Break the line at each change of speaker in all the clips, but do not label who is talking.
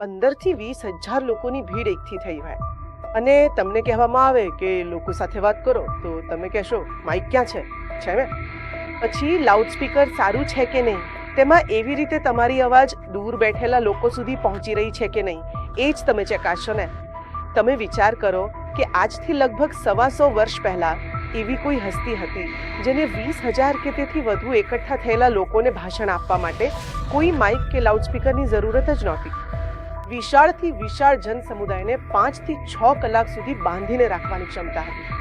પંદરથી વીસ હજાર લોકોની ભીડ એકઠી થઈ હોય. અને તમને કહેવામાં આવે કે લોકો સાથે વાત કરો, તો તમે કહેશો, માઇક ક્યાં છે? છે ને? પછી લાઉડસ્પીકર સારું છે કે નહીં? તેમાં એવી રીતે તમારી અવાજ દૂર બેઠેલા લોકો સુધી પહોંચી રહી છે કે નહીં? એ જ તમે ચકાશો ને. તમે વિચાર કરો કે આજથી લગભગ સવાસો વર્ષ પહેલા એવી કોઈ હસ્તી હતી, જેને વીસ હજાર કે તેથી વધુ એકઠા થયેલા લોકોને ભાષણ આપવા માટે કોઈ માઇક કે લાઉડસ્પીકરની જરૂરત જ નહોતી. વિશાળથી વિશાળ જન સમુદાયને પાંચથી છ કલાક સુધી બાંધીને રાખવાની ક્ષમતા હતી.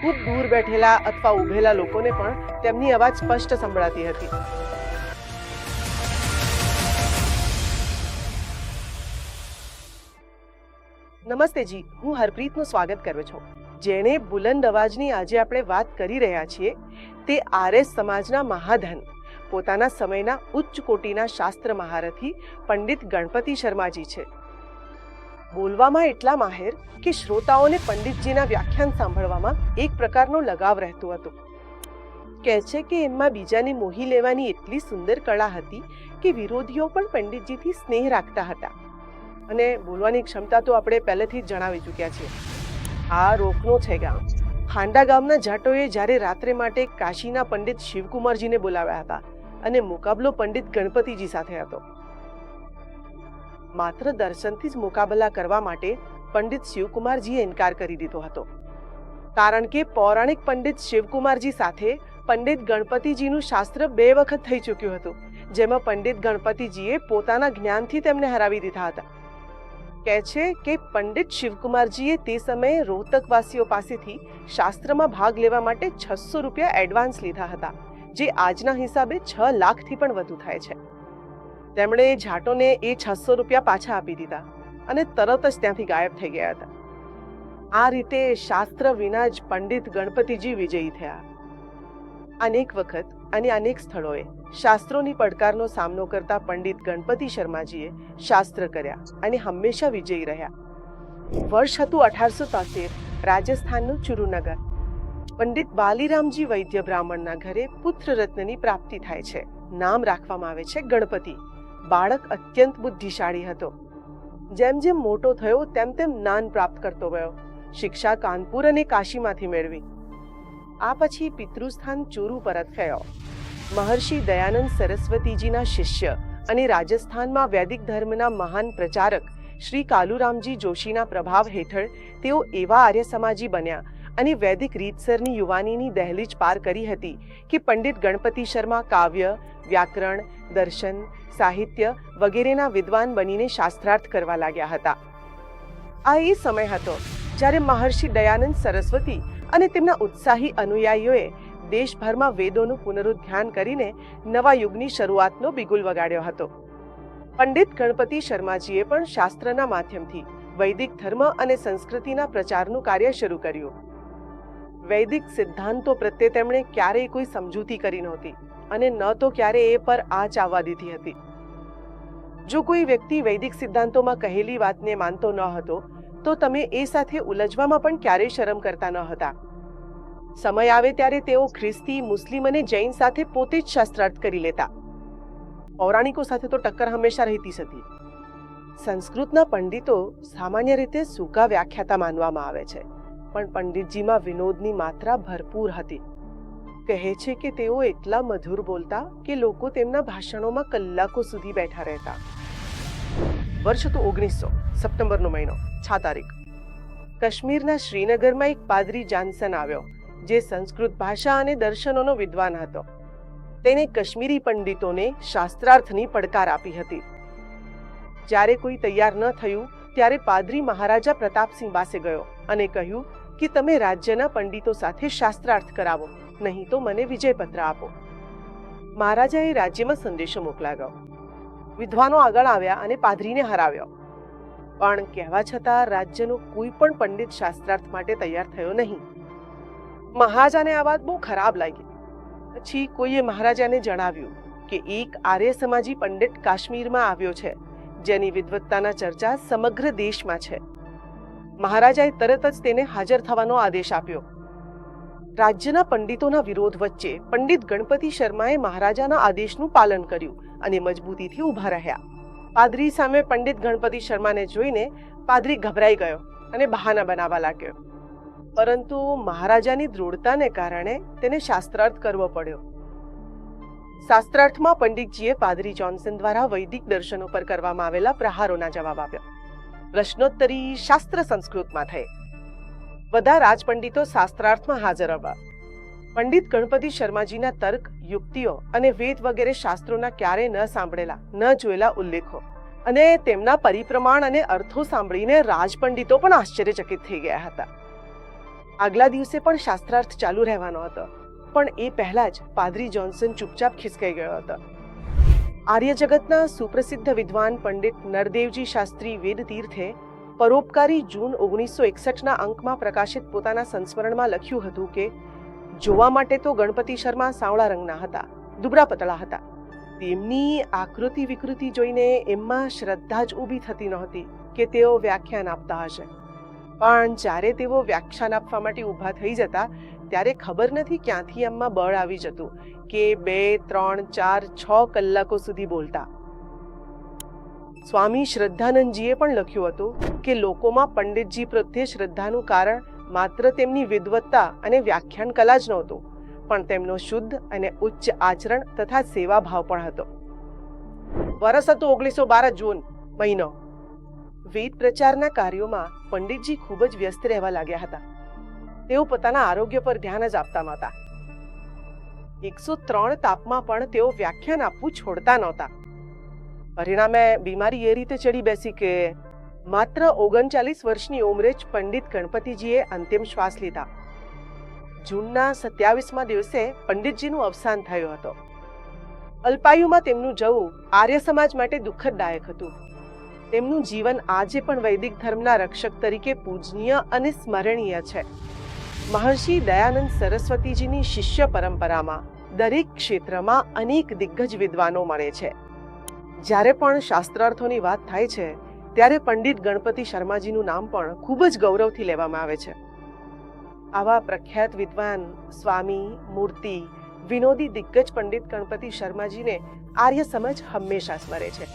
ખૂબ દૂર બેઠેલા અથવા ઊભેલા લોકોને પણ તેમની અવાજ સ્પષ્ટ સંભળાતી હતી. નમસ્તે જી, હું હરપ્રીતનું સ્વાગત કરું છું. જેણે બુલંદ અવાજની આજે આપણે વાત કરી રહ્યા છીએ તે આરએસ સમાજના મહાધન પોતાના સમયના ઉચ્ચ કોટીના શાસ્ત્ર મહારથી પંડિત ગણપતિ શર્માજી છે. બોલવામાં એટલા માહેર કે શ્રોતાઓને પંડિતજીના વ્યાખ્યાન સાંભળવામાં એક પ્રકારનો લગાવ રહેતો હતો. કહે છે કે એમાં બીજાને મોહી લેવાની એટલી સુંદર કળા હતી કે વિરોધીઓ પણ પંડિતજીથી સ્નેહ રાખતા હતા. અને બોલવાની ક્ષમતા તો આપણે પહેલેથી જ જણાવી ચૂક્યા છીએ. આ રોકનો છે ગામ. હાંડા ગામના જાટોએ જ્યારે રાત્રે માટે કાશીના પંડિત શિવકુમારજીને બોલાવ્યા હતા અને મુકાબલો પંડિત ગણપતિજી સાથે હતો. માત્ર દર્શનથી જ મુકાબલા કરવા માટે પંડિત શિવકુમારજીએ ઇનકાર કરી દીધો હતો. કારણ કે પૌરાણિક પંડિત શિવકુમારજી સાથે પંડિત ગણપતિજીનું શાસ્ત્ર બે વખત થઈ ચૂક્યું હતું, જેમાં પંડિત ગણપતિજીએ પોતાના જ્ઞાનથી તેમને હરાવી દીધા હતા. કહે છે કે પંડિત શિવકુમારજીએ તે સમયે રોહતકવાસીઓ પાસેથી શાસ્ત્રમાં ભાગ લેવા માટે છસો રૂપિયા એડવાન્સ લીધા હતા. જે આજના હિસાબે છ લાખથી પણ વધુ થાય છે. તેમણે જાટોને એ છસો રૂપિયા પાછા આપી દીધા અને તરત જ ત્યાંથી ગાયબ થઈ ગયા હતા. આ રીતે શાસ્ત્ર વિના જ પંડિત ગણપતિજી વિજયી થયા. અનેક વખત અને અનેક સ્થળોએ શાસ્ત્રોની પડકારનો સામનો કરતા પંડિત ગણપતિ શર્માજીએ શાસ્ત્ર કર્યા અને હંમેશા વિજયી રહ્યા. વર્ષ હતું અઢારસો તોતેર, રાજસ્થાનનું ચુરુનગર. પંડિત બાલીરામજી વૈદ્ય બ્રાહ્મણના ઘરે પુત્ર રત્નની પ્રાપ્તિ થાય છે. નામ રાખવામાં આવે છે ગણપતિ. બાળક અત્યંત બુદ્ધિશાળી હતો. જેમ જેમ મોટો થયો તેમ તેમ જ્ઞાન પ્રાપ્ત કરતો ગયો. શિક્ષા કાનપુર અને કાશીમાંથી મેળવી. આ પછી પિતૃસ્થાન ચોરુ પરત ગયો. મહર્ષિ દયાનંદ સરસ્વતીજીના શિષ્ય અને રાજસ્થાનમાં વૈદિક ધર્મના મહાન પ્રચારક શ્રી કાલુરામજી જોશીના પ્રભાવ હેઠળ તેઓ એવા આર્ય સમાજી બન્યા અને વૈદિક રીતસરની યુવાનીની દહેલીજ પાર કરી હતી કે પંડિત ગણપતિ શર્મા કાવ્ય, વ્યાકરણ, દર્શન, સાહિત્ય વગેરેના વિદ્વાન બનીને શાસ્ત્રાર્થ કરવા લાગ્યા હતા. આ એ સમય હતો જ્યારે મહર્ષિ દયાનંદ સરસ્વતી અને તેમના ઉત્સાહી અનુયાયીઓએ દેશભરમાં વેદોનું પુનરુદ્ધાન કરીને નવા યુગની શરૂઆતનો બિગુલ વગાડ્યો હતો. પંડિત ગણપતિ શર્માજીએ પણ શાસ્ત્રના માધ્યમથી વૈદિક ધર્મ અને સંસ્કૃતિના પ્રચારનું કાર્ય શરૂ કર્યું. વૈદિક સિદ્ધાંતો પ્રત્યે તેમણે ક્યારેય કોઈ સમજૂતી કરી નહોતી અને ન તો ક્યારે એ પર આંચ આવવા દીધી હતી. જો કોઈ વ્યક્તિ વૈદિક સિદ્ધાંતોમાં કહેલી વાતને માનતો ન હતો, તો તમે એ સાથે ઉલજવામાં પણ ક્યારેય શરમ કરતા ન હતા. સમય આવે ત્યારે તેઓ ખ્રિસ્તી, મુસ્લિમ અને જૈન સાથે પોતે જ શાસ્ત્રાર્થ કરી લેતા. પૌરાણિકો સાથે તો ટક્કર હંમેશા રહેતી જ હતી. સંસ્કૃતના પંડિતો સામાન્ય રીતે સૂકા વ્યાખ્યાતા માનવામાં આવે છે. પણ પંડિતજીમાં વિનોદની માત્રા ભરપૂર હતી. કહે છે કે તેઓ એટલા મધુર બોલતા કે લોકો તેમના ભાષણોમાં કલાકો સુધી બેઠા રહેતા. વર્ષ તો ઓગણીસો, સપ્ટેમ્બરનો મહિનો, છ તારીખ. કાશ્મીરના શ્રીનગરમાં એક પાદરી જાન્સન આવ્યો, જે સંસ્કૃત ભાષા અને દર્શનોનો વિદ્વાન હતો. તેને કાશ્મીરી પંડિતોને શાસ્ત્રાર્થની પડકાર આપી હતી. જ્યારે કોઈ તૈયાર ન થયું, ત્યારે પાદરી મહારાજા પ્રતાપસિંહ પાસે ગયો અને કહ્યું કે તમે રાજ્યના પંડિતો સાથે શાસ્ત્રાર્થ કરાવો, નહીં તો મને વિજયપત્ર આપો. મહારાજાએ રાજ્યમાં સંદેશો મોકલાવ્યો. વિદ્વાનો આગળ આવ્યા અને પાદરીને હરાવ્યો. પણ કહેવા છતાં રાજ્યનો કોઈ પણ પંડિત શાસ્ત્રાર્થ માટે તૈયાર થયો નહીં. મહારાજાને આ વાત બહુ ખરાબ લાગી. પછી કોઈએ મહારાજાને જણાવ્યું કે એક આર્ય સમાજી પંડિત કાશ્મીરમાં આવ્યો છે, જેની વિદવત્તાના ચર્ચા સમગ્ર દેશમાં છે. મહારાજાએ તરત જ તેને હાજર થવાનો આદેશ આપ્યો. રાજ્યના પંડિતોના વિરોધ વચ્ચે પંડિત ગણપતિ શર્માએ મહારાજાના આદેશનું પાલન કર્યું અને મજબૂતીથી ઊભા રહ્યા. પાદરી સામે પંડિત ગણપતિ શર્માને જોઈને પાદરી ગભરાઈ ગયો અને બહાના બનાવવા લાગ્યો. પરંતુ મહારાજાની દૃઢતાને કારણે તેને શાસ્ત્રાર્થ કરવો પડ્યો. શાસ્ત્રાર્થમાં પંડિતજીએ પાદરી જોન્સન દ્વારા વૈદિક દર્શનો પર કરવામાં આવેલા પ્રહારોના જવાબ આપ્યો. પ્રશ્નોત્તરી શાસ્ત્ર સંસ્કૃતમાં થઈ. બધા રાજપંડિતો શાસ્ત્રાર્થમાં હાજર હતા પંડિત ગણપતિ શર્માજીના તર્ક, યુક્તિઓ અને વેદ વગેરે શાસ્ત્રોના ક્યારે ન સાંભળેલા, ન જોયેલા ઉલ્લેખો અને તેમના પરિપ્રમાણ અને અર્થો સાંભળીને રાજપંડિતો પણ આશ્ચર્યચકિત થઈ ગયા હતા. આગલા દિવસે પણ શાસ્ત્રાર્થ ચાલુ રહેવાનો હતો, પણ એ પહેલા જ પાદરી જોન્સન ચૂપચાપ ખિસકાઈ ગયો હતો. આર્ય જગતના સુપ્રસિદ્ધ વિદ્વાન પંડિત નરદેવજી શાસ્ત્રી વેદ તીર્થે પરોપકારી જૂન ઓગણીસો એકસઠના અંકમાં પ્રકાશિત પોતાના સંસ્મરણમાં લખ્યું હતું કે, જોવા માટે તો ગણપતિ શર્મા સાવળા રંગના હતા, દુબરા પતળા હતા. તેમની આકૃતિ વિકૃતિ જોઈને એમમાં શ્રદ્ધા જ ઊભી થતી નહોતી કે તેઓ વ્યાખ્યાન આપતા હશે. પણ જ્યારે તેઓ વ્યાખ્યાન આપવા માટે ઊભા થઈ જતા ત્યારે ખબર નથી ક્યાંથી એમમાં બળ આવી જતું કે બે, ત્રણ, ચાર, છ કલાકો સુધી બોલતા. સ્વામી શ્રદ્ધાનંદજીએ પણ લખ્યું હતું કે લોકોમાં પંડિતજી પ્રત્યે શ્રદ્ધાનું કારણ માત્ર તેમની વિદવત્તા અને વ્યાખ્યાન કલા જ નહોતું, પણ તેમનો શુદ્ધ અને ઉચ્ચ આચરણ તથા સેવાભાવ પણ હતો. વરસ હતું ઓગણીસો બાર જૂન મહિનો. વેદ પ્રચારના કાર્યોમાં પંડિતજી ખૂબ જ વ્યસ્ત રહેવા લાગ્યા હતા. તેઓ પોતાના આરોગ્ય પર ધ્યાન જ આપતા નહોતા. એકસો ત્રણ તાપમાં પણ તેઓ વ્યાખ્યાન આપવું છોડતા નહોતા. પરિણામે બીમારી એ રીતે ચડી બેસી કે માત્ર ઓગણચાલીસ વર્ષની ઉંમરે જ પંડિત ગણપતિજીએ અંતિમ શ્વાસ લીધા. જૂનના સત્યાવીસમાં દિવસે પંડિતજીનું અવસાન થયું હતું. અલ્પાયુમાં તેમનું જવું આર્ય સમાજ માટે દુઃખદદાયક હતું. તેમનું જીવન આજે પણ વૈદિક ધર્મના રક્ષક તરીકે પૂજનીય અને સ્મરણીય છે. મહર્ષિ દયાનંદ સરસ્વતીજીની શિષ્ય પરંપરામાં દરેક ક્ષેત્રમાં અનેક દિગ્ગજ વિદ્વાનો મળે છે. જ્યારે પણ શાસ્ત્રાર્થોની વાત થાય છે, ત્યારે પંડિત ગણપતિ શર્માજીનું નામ પણ ખૂબ જ ગૌરવથી લેવામાં આવે છે. આવા પ્રખ્યાત વિદ્વાન સ્વામી, મૂર્તિ, વિનોદી દિગ્ગજ પંડિત ગણપતિ શર્માજીને આર્ય સમજ હંમેશા સ્મરે છે.